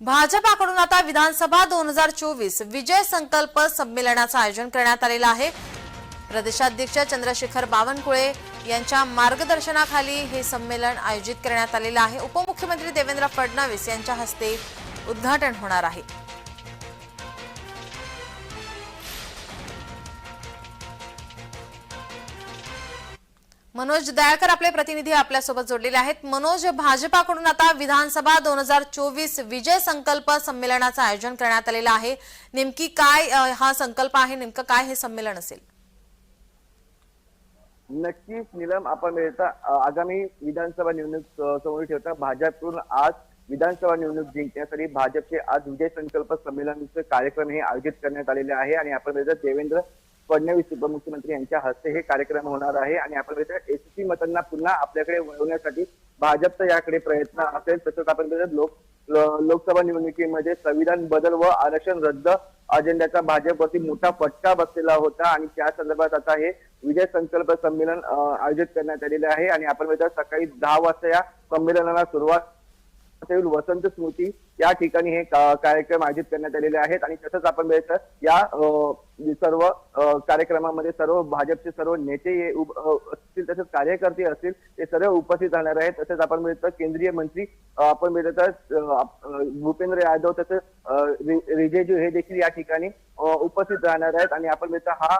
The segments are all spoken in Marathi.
भाजपाकडून आता विधानसभा दोन हजार चोवीस विजय संकल्प संमेलनाचं आयोजन करण्यात आलेलं आहे. प्रदेशाध्यक्ष चंद्रशेखर बावनकुळे यांच्या मार्गदर्शनाखाली हे संमेलन आयोजित करण्यात आलेलं आहे. उपमुख्यमंत्री देवेंद्र फडणवीस यांच्या हस्ते उद्घाटन होणार आहे. मनोज दयाकर आपले प्रतिनिधी आपल्यासोबत जोडलेले आहेत. मनोज भाजपाकडून आता विधानसभा दोन हजार चोवीस विजय संकल्प संमेलनाचं आयोजन करण्यात आलेलं आहे. नेमकी काय अ, हा संकल्प आहे? नेमकं काय हे संमेलन असेल? नक्कीच निलम आपण मिळता आगामी विधानसभा निवडणूक अ, समोर ठेवता भाजपकडून आज विधानसभा निवडणूक जिंकण्यासाठी भाजपचे आज विजय संकल्प संमेलनाचे कार्यक्रम हे आयोजित करण्यात आलेले आहे आणि आपण मिळता देवेंद्र फडणवीस उपमुख्यमंत्री यांच्या हस्ते हे कार्यक्रम होणार आहे आणि आपण एस एसटी मतांना पुन्हा आपल्याकडे वळवण्यासाठी भाजपचा याकडे प्रयत्न असेल तसंच आपण लोक लोकसभा निवडणुकीमध्ये संविधान बदल व आरक्षण रद्द अजेंड्याचा भाजपवरती मोठा फटका बसलेला होता आणि त्या संदर्भात आता हे विजय संकल्प संमेलन आयोजित करण्यात आलेले आहे. आणि आपण सकाळी दहा वाजता या संमेलनाला सुरुवात होईल वसंत स्मृती या ठिकाणी हे का- कार्यक्रम आयोजित करण्यात आलेले आहेत आणि तसंच आपण बघितलं या सर्व कार्यक्रमामध्ये सर्व भाजपचे सर्व नेते हे असतील तसेच कार्यकर्ते असतील ते सर्व उपस्थित राहणार आहेत. तसेच आपण बघितलं केंद्रीय मंत्री आपण बघितलं तर भूपेंद्र यादव तसेच रिजेजू हे देखील या ठिकाणी उपस्थित राहणार आहेत. आणि आपण बघितलं हा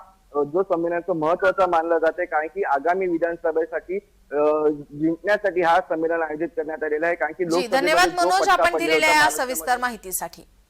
जो संमेलनाचं महत्त्वाचा मानला जाते कारण की आगामी विधानसभेसाठी जिंकण्यासाठी हा संमेलन आयोजित करण्यात आलेला आहे कारण की धन्यवाद मनोज आपण दिलेल्या या सविस्तर माहितीसाठी.